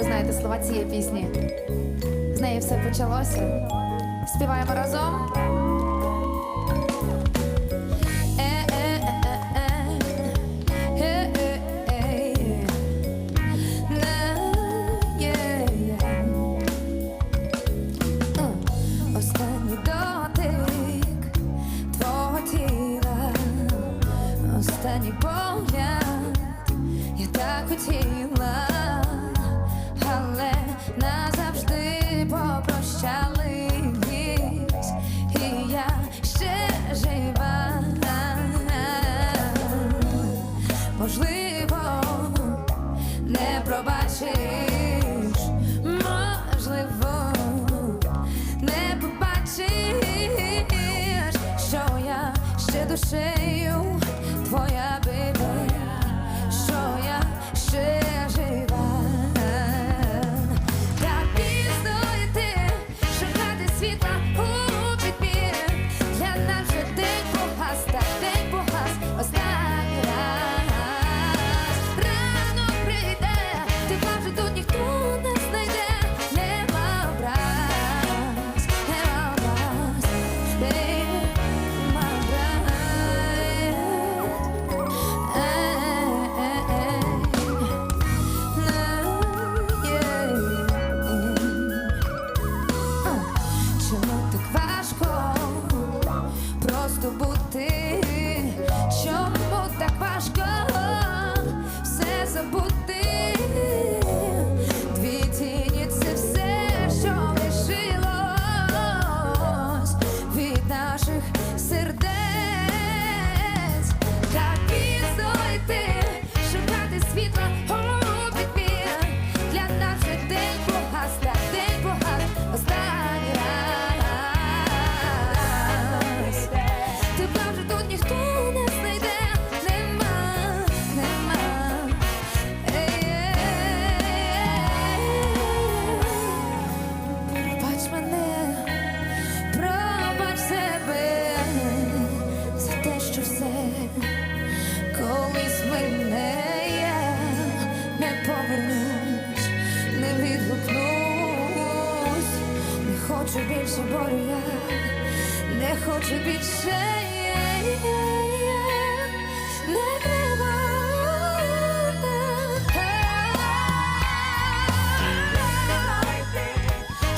ви знаєте слова цієї пісні. З неї все почалося. Співаємо разом. Останній погляд я так хотіла. жива, не пробачиш, можливо, не побачиш, що я ще душею. наших сердець. Хочу хочу більше, не треба.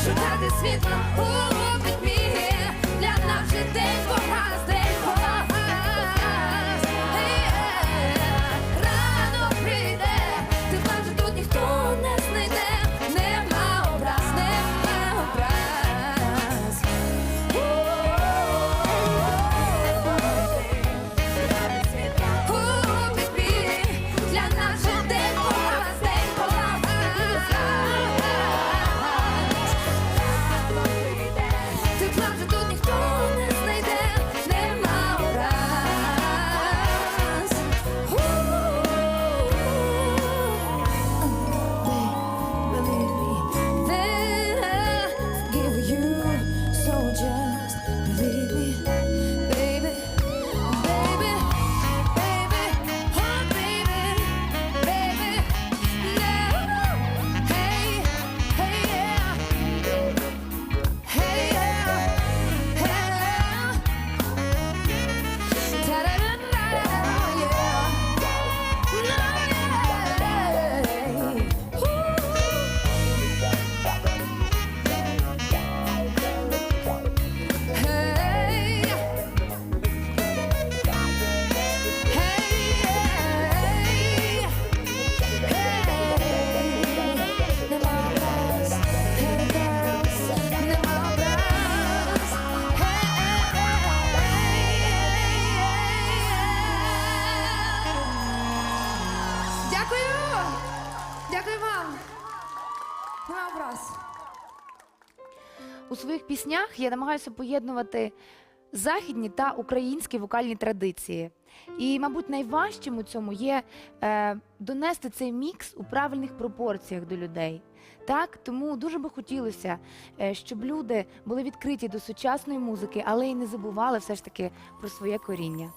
Шукати світло. Дякую! Дякую вам! На образ. У своїх піснях я намагаюся поєднувати західні та українські вокальні традиції. І, мабуть, найважчим у цьому є е, донести цей мікс у правильних пропорціях до людей. Так, Тому дуже би хотілося, е, щоб люди були відкриті до сучасної музики, але й не забували все ж таки про своє коріння.